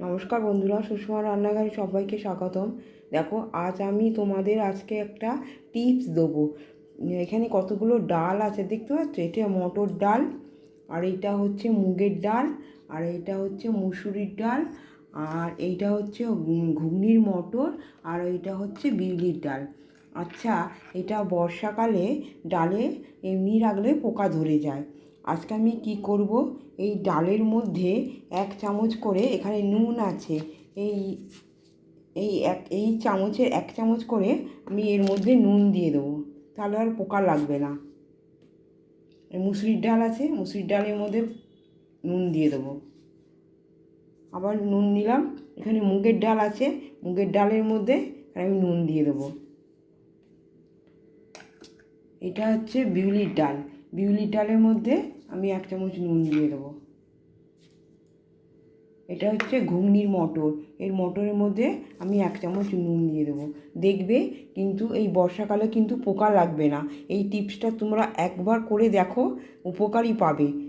নমস্কার বন্ধুরা, সুষমা রান্নাঘরে সবাইকে স্বাগতম। দেখো, আজ আমি তোমাদের আজকে একটা টিপস দেবো। এখানে কতগুলো ডাল আছে দেখতে পাচ্ছ? এটা মটর ডাল, আর এইটা হচ্ছে মুগের ডাল, আর এইটা হচ্ছে মুসুরির ডাল, আর এইটা হচ্ছে ঘুগনির মটর, আর এইটা হচ্ছে বিউলির ডাল। আচ্ছা এটা বর্ষাকালে ডালে এমনি রাখলে পোকা ধরে যায়। আজকে আমি কি করব? এই ডালের মধ্যে এক চামচ করে এখানে নুন আছে। এই এই এক, এই চামচের এক চামচ করে আমি এর মধ্যে নুন দিয়ে দেবো। তাহলে আর পোকা লাগবে না। মুসুরির ডাল আছে, মুসুরির ডালের মধ্যে নুন দিয়ে দেবো। আবার নুন নিলাম। এখানে মুগের ডাল আছে, মুগের ডালের মধ্যে আমি নুন দিয়ে দেবো। এটা হচ্ছে বিউলির ডাল। বিউলির ডালের মধ্যে আমি এক চামচ নুন দিয়ে দেবো। এটা হচ্ছে ঘুগনির মটর। এর মটরের মধ্যে আমি এক চামচ নুন দিয়ে দেবো। দেখবে কিন্তু এই বর্ষাকালে কিন্তু পোকা লাগবে না। এই টিপসটা তোমরা একবার করে দেখো, উপকারই পাবে।